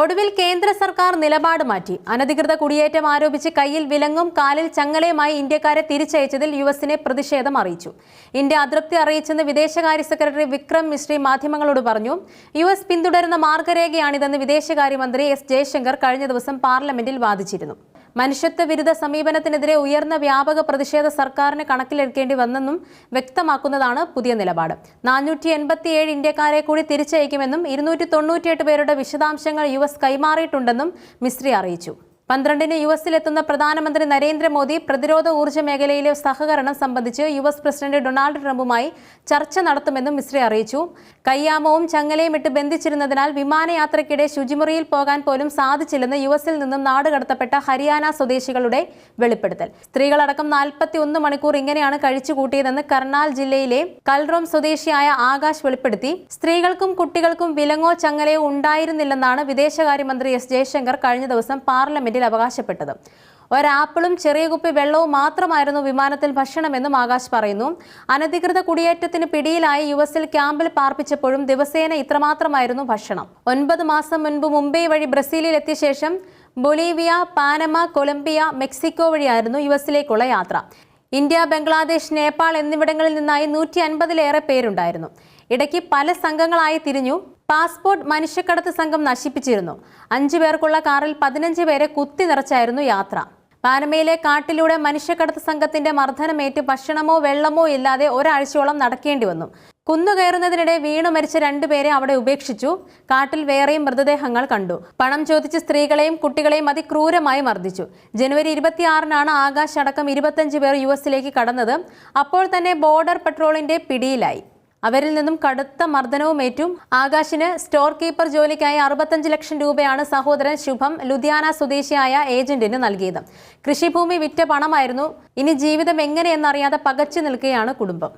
ഒടുവിൽ കേന്ദ്ര സർക്കാർ നിലപാട് മാറ്റി. അനധികൃത കുടിയേറ്റം ആരോപിച്ച് കയ്യിൽ വിലങ്ങും കാലിൽ ചങ്ങലയുമായി ഇന്ത്യക്കാരെ തിരിച്ചയച്ചതിൽ യു എസിനെ പ്രതിഷേധം അറിയിച്ചു. ഇന്ത്യ അതൃപ്തി അറിയിച്ചെന്ന് വിദേശകാര്യ സെക്രട്ടറി വിക്രം മിശ്രി മാധ്യമങ്ങളോട് പറഞ്ഞു. യു എസ് പിന്തുടരുന്ന മാർഗരേഖയാണിതെന്ന് വിദേശകാര്യമന്ത്രി എസ് ജയശങ്കർ കഴിഞ്ഞ ദിവസം പാർലമെന്റിൽ വാദിച്ചിരുന്നു. മനുഷ്യത്വ വിരുദ്ധ സമീപനത്തിനെതിരെ ഉയർന്ന വ്യാപക പ്രതിഷേധ സർക്കാരിന് കണക്കിലെടുക്കേണ്ടി വന്നെന്നും വ്യക്തമാക്കുന്നതാണ് പുതിയ നിലപാട്. നാനൂറ്റി എൺപത്തിയേഴ് ഇന്ത്യക്കാരെ കൂടി തിരിച്ചയക്കുമെന്നും ഇരുന്നൂറ്റി തൊണ്ണൂറ്റിയെട്ട് പേരുടെ വിശദാംശങ്ങൾ യു എസ് കൈമാറിയിട്ടുണ്ടെന്നും മിസ്രി അറിയിച്ചു. പന്ത്രണ്ടിന് യു എസിലെത്തുന്ന പ്രധാനമന്ത്രി നരേന്ദ്രമോദി പ്രതിരോധ ഊർജ മേഖലയിലെ സഹകരണം സംബന്ധിച്ച് യു എസ് പ്രസിഡന്റ് ഡൊണാൾഡ് ട്രംപുമായി ചർച്ച നടത്തുമെന്നും മിശ്രി അറിയിച്ചു. കയ്യാമവും ചങ്ങലയും ഇട്ട് ബന്ധിച്ചിരുന്നതിനാൽ വിമാനയാത്രയ്ക്കിടെ ശുചിമുറിയിൽ പോകാൻ പോലും സാധിച്ചില്ലെന്ന് യു എസിൽ നിന്നും നാടുകടത്തപ്പെട്ട ഹരിയാന സ്വദേശികളുടെ വെളിപ്പെടുത്തൽ. സ്ത്രീകളടക്കം നാൽപ്പത്തി ഒന്ന് മണിക്കൂർ ഇങ്ങനെയാണ് കഴിച്ചുകൂട്ടിയതെന്ന് കർണാൽ ജില്ലയിലെ കൽറോം സ്വദേശിയായ ആകാശ് വെളിപ്പെടുത്തി. സ്ത്രീകൾക്കും കുട്ടികൾക്കും വിലങ്ങോ ചങ്ങലയോ ഉണ്ടായിരുന്നില്ലെന്നാണ് വിദേശകാര്യമന്ത്രി എസ് ജയശങ്കർ കഴിഞ്ഞ ദിവസം പാർലമെന്റിൽ അവകാശപ്പെട്ടത്. ഒരാപ്പിളും ചെറിയ കുപ്പി വെള്ളവും മാത്രമായിരുന്നു വിമാനത്തിൽ ഭക്ഷണമെന്നും ആകാശ് പറയുന്നു. അനധികൃത കുടിയേറ്റത്തിന് പിടിയിലായി യു എസിൽ ക്യാമ്പിൽ പാർപ്പിച്ചപ്പോഴും ദിവസേന ഇത്രമാത്രമായിരുന്നു ഭക്ഷണം. ഒൻപത് മാസം മുൻപ് മുംബൈ വഴി ബ്രസീലിൽ എത്തിയ ശേഷം ബൊളീവിയ പാനമ കൊളംബിയ മെക്സിക്കോ വഴിയായിരുന്നു യു എസിലേക്കുള്ള യാത്ര. ഇന്ത്യ ബംഗ്ലാദേശ് നേപ്പാൾ എന്നിവിടങ്ങളിൽ നിന്നായി നൂറ്റി അൻപതിലേറെ പേരുണ്ടായിരുന്നു. ഇടയ്ക്ക് പല സംഘങ്ങളായി തിരിഞ്ഞു. പാസ്പോർട്ട് മനുഷ്യക്കടത്ത് സംഘം നശിപ്പിച്ചിരുന്നു. അഞ്ചു പേർക്കുള്ള കാറിൽ പതിനഞ്ച് പേരെ കുത്തി നിറച്ചായിരുന്നു യാത്ര. പാനമയിലെ കാട്ടിലൂടെ മനുഷ്യക്കടത്ത് സംഘത്തിന്റെ മർദ്ദനമേറ്റ് ഭക്ഷണമോ വെള്ളമോ ഇല്ലാതെ ഒരാഴ്ചയോളം നടക്കേണ്ടി വന്നു. കുന്നുകയറുന്നതിനിടെ വീണു മരിച്ച രണ്ടുപേരെ അവിടെ ഉപേക്ഷിച്ചു. കാട്ടിൽ വേറെയും മൃതദേഹങ്ങൾ കണ്ടു. പണം ചോദിച്ച് സ്ത്രീകളെയും കുട്ടികളെയും അതിക്രൂരമായി മർദ്ദിച്ചു. ജനുവരി ഇരുപത്തിയാറിനാണ് ആകാശ് അടക്കം ഇരുപത്തഞ്ച് പേർ യു എസിലേക്ക് കടന്നത്. അപ്പോൾ തന്നെ ബോർഡർ പട്രോളിന്റെ പിടിയിലായി. അവരിൽ നിന്നും കടുത്ത മർദ്ദനവും ഏറ്റും ആകാശിന് സ്റ്റോർ കീപ്പർ ജോലിക്കായി അറുപത്തഞ്ച് ലക്ഷം രൂപയാണ് സഹോദരൻ ശുഭം ലുധിയാന സ്വദേശിയായ ഏജന്റിന് നൽകിയത്. കൃഷിഭൂമി വിറ്റ പണമായിരുന്നു. ഇനി ജീവിതം എങ്ങനെയെന്നറിയാതെ പകച്ചു നിൽക്കുകയാണ് കുടുംബം.